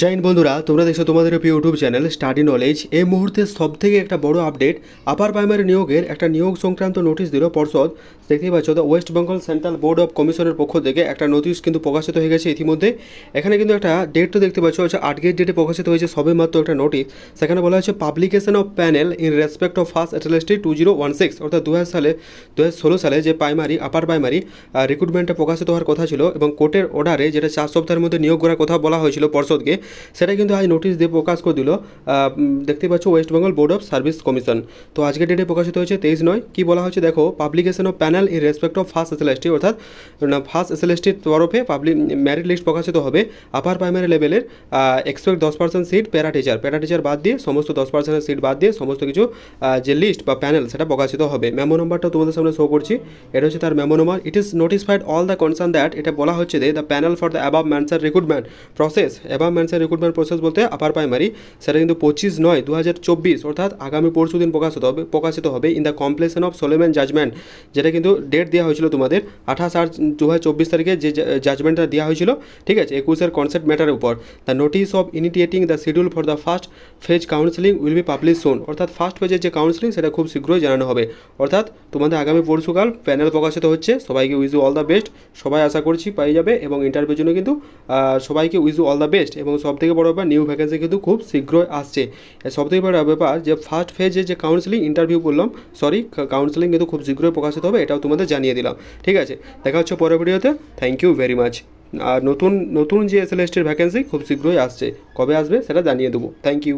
জৈন বন্ধুরা, তোমরা দেখছ তোমাদের প্রিয় ইউটিউব চ্যানেল স্টাডি নলেজ। এই মুহূর্তে সব থেকে একটা বড় আপডেট, আপার প্রাইমারি নিয়োগের একটা নিয়োগ সংক্রান্ত নোটিশ দিল পর্ষদ। দেখতেই পাচ্ছ the West Bengal central board of কমিশনের পক্ষ থেকে একটা নোটিশ কিন্তু প্রকাশিত হয়ে গেছে ইতিমধ্যে। এখানে কিন্তু একটা ডেট তো দেখতে পাচ্ছ, হচ্ছে আজকের ডেটে প্রকাশিত হয়েছে সবে মাত্র একটা নোটিশ সেখানে বলা হয়েছে publication of panel in respect of first SLST two zero one six অর্থাৎ দু হাজার সালে দু ষোলো সালে যে প্রাইমারি আপার প্রাইমারি রিক্রুটমেন্টে প্রকাশিত হওয়ার কথা ছিল এবং কোর্টের অর্ডারে যেটা চার সপ্তাহের মধ্যে নিয়োগ করার কথা বলা হয়েছিল পর্ষদকে সেটা কিন্তু আজ নোটিশ দিয়ে প্রকাশ করে দিল। দেখতে পাচ্ছ West Bengal board of service commission তো আজকের ডেটে প্রকাশিত হয়েছে তেইশ নয়। কি বলা হয়েছে দেখো publication of panel in respect of first SLST অর্থাৎ ফার্স্ট এসএলএসটির তরফে পাবলিক ম্যারিট লিস্ট প্রকাশিত হবে। আপার প্রাইমারি লেভেলের এক্সপেক্ট দশ percent seat para teacher para teacher বাদ দিয়ে সমস্ত দশ পার্সেন্টের সিট বাদ দিয়ে সমস্ত কিছু যে লিস্ট বা প্যানেল সেটা প্রকাশিত হবে। মেমো নম্বরটা তোমাদের সামনে শো করছি। এটা হচ্ছে তার memo number it is notified all the concern that এটা বলা হচ্ছে যে the panel for the above mentioned recruitment process above mentioned recruitment process বলতে আপার প্রাইমারি সেটা কিন্তু পঁচিশ নয় দু হাজার চব্বিশ, অর্থাৎ আগামী পরশু দিন প্রকাশিত হবে প্রকাশিত হবে in the completion of solemn judgement যেটা কিন্তু ডেট দেওয়া হয়েছিল তোমাদের আঠাশ আট দু হাজার চব্বিশ তারিখে যে জাজমেন্টটা দেওয়া হয়েছিল, ঠিক আছে? একুশের কনসেপ্ট ম্যাটারের উপর। The notice of initiating the schedule for the first phase counselling will be publish soon অর্থাৎ ফার্স্ট ফেজের যে কাউন্সিলিং সেটা খুব শীঘ্রই জানানো হবে। অর্থাৎ তোমাদের আগামী পরশুকাল প্যানেল প্রকাশিত হচ্ছে। সবাইকে wish you all the best সবাই আশা করছি পেয়ে যাবে এবং ইন্টারভিউর জন্য কিন্তু সবাইকে wish you all the best এবং সব থেকে বড় ব্যাপার নিউ ভ্যাকেন্সি কিন্তু খুব শীঘ্রই আসছে। সব থেকে বড় ব্যাপার যে ফার্স্ট ফেজে যে কাউন্সিলিং ইন্টারভিউ বললাম সরি কাউন্সিলিং কিন্তু খুব শীঘ্রই প্রকাশিত হবে, এটাও তোমাদের জানিয়ে দিলাম। ঠিক আছে? দেখা হচ্ছে পরের ভিডিওতে। থ্যাংক ইউ ভেরি মাচ আর নতুন নতুন যে এস এল ভ্যাকেন্সি খুব শীঘ্রই আসছে। কবে আসবে সেটা জানিয়ে দেবো। Thank you